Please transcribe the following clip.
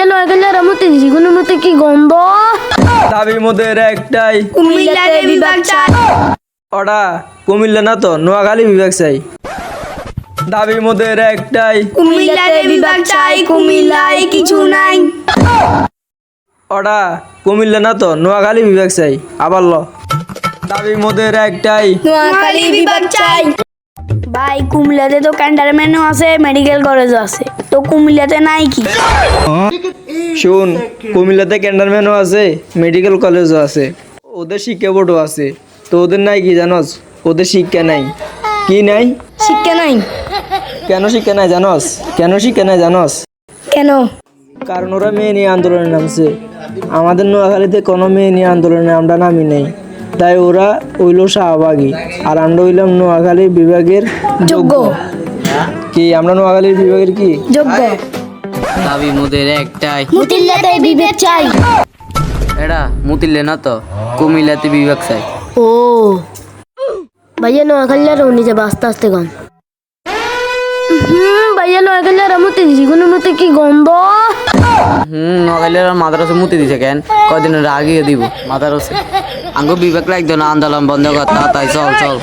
ভাইয়া নয় গেলে আর মতে দিছি কোনো মতে কি গন্ধ? দাবি মোদের একটাই। কুমিল্লাতে বিভাগ চাই। ওটা কুমিল্লা না তো নোয়াখালী বিভাগ চাই। দাবি মোদের একটাই। কুমিল্লাতে বিভাগ চাই কুমিল্লায় কিছু নাই। ওটা কুমিল্লা না তো নোয়াখালী বিভাগ চাই। আবার ল। দাবি মোদের একটাই। নোয়াখালী বিভাগ চাই। ভাই কুমিল্লাতে তো ক্যান্টারম্যানও আছে মেডিকেল কলেজও আছে। তো কুমিল্লাতে নাই কি? শুন কুমিল্লাতে ক্যান্ডারম্যানও আছে মেডিকেল কলেজও আছে। ওদের শিক্ষা বোর্ডও আছে। তো ওদের নাই কি জানস? ওদের শিক্ষা নাই। কি নাই? শিক্ষা নাই। কেন শিক্ষা নাই জানস? কেন শিক্ষা নাই জানস? কেন? কারণ ওরা মেয়ে নিয়ে আন্দোলনে নামছে। আমাদের নোয়াখালীতে কোনো মেয়ে নিয়ে আন্দোলনে আমরা নামি নেই। তাই ওরা হইল শাহবাগী। আর আমরা হইলাম নোয়াখালী বিভাগের যোগ্য। কি আমরা নোয়াখালীর বিভাগের কি? যোগ্য। দাবি মোদের একটাই। মুতিল্লাতে বিবেক চাই। এরা মুতিলে না তো কুমিল্লাতে বিভাগ চাই। ও। ভাইয়া নোয়াখালী আর উনি যাবে আস্তে আস্তে গান হুম ভাইয়া নোয়াখালী আর মতে দিছি কোনো মতে কি গন্ধ? হুম আর মাদ্রাসা মুতি দিছে কেন? কয়দিনের আগিয়ে দিব মাদ্রাসা। আঙ্গো বিবেক লাগতো না আন্দোলন বন্ধ কর তাই চল চল।